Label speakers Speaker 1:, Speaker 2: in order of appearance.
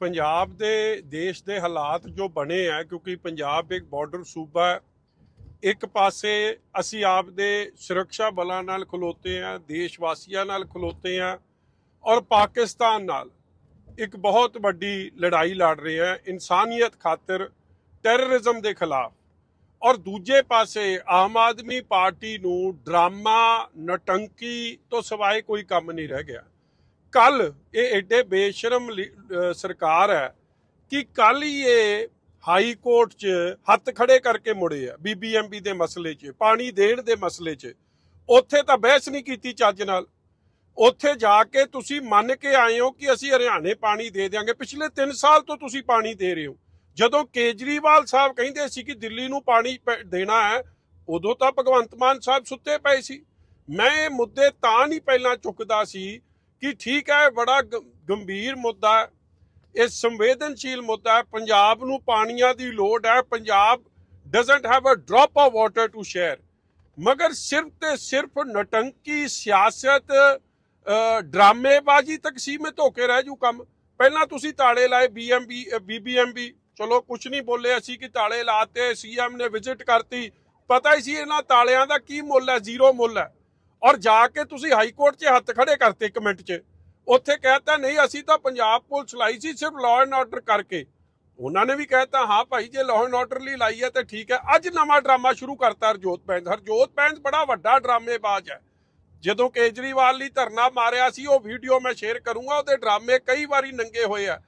Speaker 1: ਪੰਜਾਬ ਦੇ ਦੇਸ਼ ਦੇ ਹਾਲਾਤ ਜੋ ਬਣੇ ਆ, ਕਿਉਂਕਿ ਪੰਜਾਬ ਇੱਕ ਬਾਰਡਰ ਸੂਬਾ ਹੈ, ਇੱਕ ਪਾਸੇ ਅਸੀਂ ਆਪ ਦੇ ਸੁਰੱਖਿਆ ਬਲਾਂ ਨਾਲ ਖਲੋਤੇ ਆ ਦੇਸ਼ ਵਾਸੀਆਂ ਨਾਲ ਖਲੋਤੇ ਆ ਔਰ ਪਾਕਿਸਤਾਨ ਨਾਲ ਇੱਕ ਬਹੁਤ ਵੱਡੀ ਲੜਾਈ ਲੜ ਰਹੇ ਆ, ਇਨਸਾਨੀਅਤ ਖਾਤਰ ਟੈਰਰਿਜ਼ਮ ਦੇ ਖਿਲਾਫ। ਔਰ ਦੂਜੇ ਪਾਸੇ ਆਮ ਆਦਮੀ ਪਾਰਟੀ ਨੂੰ ਡਰਾਮਾ, ਨਟੰਕੀ ਤੋਂ ਸਿਵਾਏ ਕੋਈ ਕੰਮ ਨਹੀਂ ਰਹਿ ਗਿਆ। ਕੱਲ ਇਹ ਐਡੇ ਬੇਸ਼ਰਮ ਲੀ- ਸਰਕਾਰ ਹੈ ਕਿ ਕੱਲ ਹੀ ਇਹ ਹਾਈ ਕੋਰਟ 'ਚ ਹੱਥ ਖੜੇ ਕਰਕੇ ਮੁੜੇ ਆ ਬੀਬੀਐਮਬੀ ਦੇ ਮਸਲੇ 'ਚ, ਪਾਣੀ ਦੇਣ ਦੇ ਮਸਲੇ 'ਚ। ਉੱਥੇ ਤਾਂ ਬਹਿਸ ਨਹੀਂ ਕੀਤੀ ਚੱਜ ਨਾਲ। ਉੱਥੇ ਜਾ ਕੇ ਤੁਸੀਂ ਮੰਨ ਕੇ ਆਏ ਹੋ ਕਿ ਅਸੀਂ ਹਰਿਆਣੇ ਪਾਣੀ ਦੇ ਦਿਆਂਗੇ। ਪਿਛਲੇ 3 ਸਾਲ ਤੋਂ ਤੁਸੀਂ ਪਾਣੀ ਦੇ ਰਹੇ ਹੋ। ਜਦੋਂ ਕੇਜਰੀਵਾਲ ਸਾਹਿਬ ਕਹਿੰਦੇ ਸੀ ਕਿ ਦਿੱਲੀ ਨੂੰ ਪਾਣੀ ਪ- ਦੇਣਾ ਹੈ, ਉਦੋਂ ਤਾਂ ਭਗਵੰਤ ਮਾਨ ਸਾਹਿਬ ਸੁੱਤੇ ਪਏ ਸੀ। ਮੈਂ ਇਹ ਮੁੱਦੇ ਤਾਂ ਨਹੀਂ ਪਹਿਲਾਂ ਚੁੱਕਦਾ ਸੀ ਕਿ ਠੀਕ ਹੈ, ਬੜਾ ਗ- ਗੰਭੀਰ ਮੁੱਦਾ ਹੈ। ਇਹ ਸੰਵੇਦਨਸ਼ੀਲ ਮੁੱਦਾ ਹੈ। ਪੰਜਾਬ ਨੂੰ ਪਾਣੀਆਂ ਦੀ ਲੋੜ ਹੈ। Punjab doesn't have a drop of water to share ਮਗਰ ਸਿਰਫ ਤੇ ਸਿਰਫ ਨਟੰਕੀ ਸਿਆਸਤ ਡਰਾਮੇਬਾਜ਼ੀ ਤੱਕ ਸੀਮਿਤ ਹੋ ਕੇ ਰਹਿ ਜੂ ਕੰਮ। ਪਹਿਲਾਂ ਤੁਸੀਂ ਤਾਲੇ ਲਾਏ ਬੀਐਮਬੀ ਬੀਬੀਐਮਬੀ ਚਲੋ ਕੁਝ ਨਹੀਂ ਬੋਲੇ ਅਸੀਂ ਕਿ ਤਾਲੇ ਲਾਤੇ ਸੀਐਮ ਨੇ ਵਿਜ਼ਿਟ ਕਰਤੀ। ਪਤਾ ਹੀ ਸੀ ਇਹਨਾਂ ਤਾਲਿਆਂ ਦਾ ਕੀ ਮੁੱਲ ਹੈ ਜ਼ੀਰੋ ਮੁੱਲ ਹੈ। ਔਰ ਜਾ ਕੇ ਤੁਸੀਂ ਹਾਈ ਕੋਰਟ 'ਚ ਹੱਥ ਖੜੇ ਕਰਤੇ ਇੱਕ ਮਿੰਟ 'ਚ। ਉੱਥੇ ਕਹਿਤਾ, ਨਹੀਂ, ਅਸੀਂ ਤਾਂ ਪੰਜਾਬ ਪੁਲਿਸ ਲਾਈ ਸੀ ਸਿਰਫ ਲਾਅ ਐਂਡ ਆਰਡਰ ਕਰਕੇ। ਉਹਨਾਂ ਨੇ ਵੀ ਕਹਿਤਾ, ਹਾਂ ਭਾਈ, ਜੇ ਲਾਅ ਐਂਡ ਆਰਡਰ ਲਈ ਲਾਈ ਹੈ ਤੇ ਠੀਕ ਹੈ। ਅੱਜ ਨਵਾਂ ਡਰਾਮਾ ਸ਼ੁਰੂ ਕਰਤਾ ਹਰਜੋਤ ਪੈਂਜ ਹਰਜੋਤ ਪੈਂਜ ਬੜਾ ਵੱਡਾ ਡਰਾਮੇਬਾਜ਼ ਹੈ। ਜਦੋਂ ਕੇਜਰੀਵਾਲ ਲਈ ਧਰਨਾ ਮਾਰਿਆ ਸੀ, ਉਹ ਵੀਡੀਓ ਮੈਂ ਸ਼ੇਅਰ ਕਰੂੰਗਾ, ਉਹਦੇ ਡਰਾਮੇ ਕਈ ਵਾਰੀ ਨੰਗੇ ਹੋਏ ਆ।